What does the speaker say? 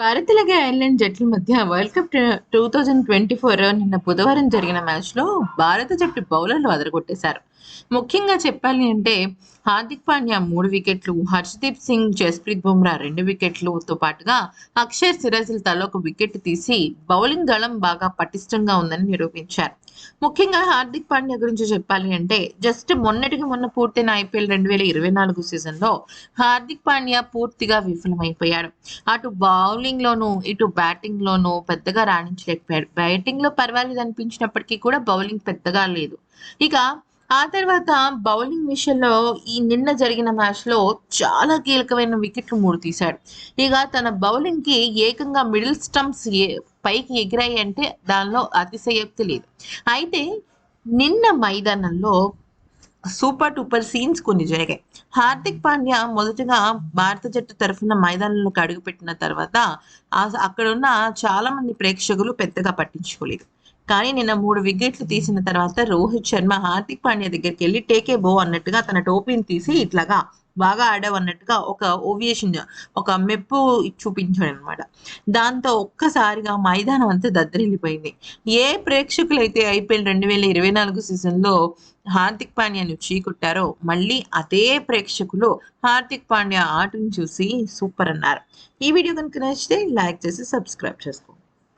భారత్ అలాగే ఐర్లాండ్ జట్ల మధ్య world cup two thousand twenty four నిన్న బుధవారం జరిగిన మ్యాచ్లో భారత జట్టు బౌలర్లు అదరగొట్టేశారు. ముఖ్యంగా చెప్పాలి అంటే హార్దిక్ పాండ్యా మూడు వికెట్లు హర్షదీప్ సింగ్ జస్ప్రీత్ బుమ్రా రెండు వికెట్లతో పాటుగా అక్షర్ సిరాజిల్ తల ఒక వికెట్ తీసి బౌలింగ్ దళం బాగా పటిష్టంగా ఉందని నిరూపించారు. ముఖ్యంగా హార్దిక్ పాండ్యా గురించి చెప్పాలి అంటే జస్ట్ మొన్నటికి మొన్న పూర్తయిన ఐపీఎల్ రెండు వేల ఇరవై నాలుగు సీజన్లో హార్దిక్ పాండ్యా పూర్తిగా విఫలమైపోయాడు. అటు బౌలింగ్ లోను ఇటు బ్యాటింగ్ లోను పెద్దగా రాణించలేకపోయాడు. బ్యాటింగ్లో పర్వాలేదు అనిపించినప్పటికీ కూడా బౌలింగ్ పెద్దగా లేదు. ఇక ఆ తర్వాత బౌలింగ్ విషయంలో ఈ నిన్న జరిగిన మ్యాచ్లో చాలా కీలకమైన వికెట్లు మూడు తీశాడు. ఇక తన బౌలింగ్కి ఏకంగా మిడిల్ స్టంప్స్ పైకి ఎగిరాయి అంటే దానిలో అతిశయోక్తి లేదు. అయితే నిన్న మైదానంలో సూపర్ టూపర్ సీన్స్ కొన్ని జరిగాయి. హార్దిక్ పాండ్యా మొదటగా భారత జట్టు తరఫున మైదానంలోకి అడుగుపెట్టిన తర్వాత అక్కడున్న చాలా మంది ప్రేక్షకులు పెద్దగా పట్టించుకోలేదు. కానీ నిన్న మూడు వికెట్లు తీసిన తర్వాత రోహిత్ శర్మ హార్దిక్ పాండ్యా దగ్గరికి వెళ్ళి టేకే బో అన్నట్టుగా తన టోపీని తీసి ఇట్లాగా బాగా ఆడావు అన్నట్టుగా ఒక ఓవియేషన్ ఒక మెప్పు చూపించాడు అనమాట దాంతో ఒక్కసారిగా మైదానం అంతా దద్దరిల్లిపోయింది. ఏ ప్రేక్షకులైతే ఐపీఎల్ రెండు వేల ఇరవై నాలుగు సీజన్లో హార్దిక్ పాండ్యాను చీకొట్టారో మళ్ళీ అదే ప్రేక్షకులు హార్దిక్ పాండ్యా ఆటను చూసి సూపర్ అన్నారు. ఈ వీడియో కనుక నచ్చితే లైక్ చేసి సబ్స్క్రైబ్ చేసుకోండి.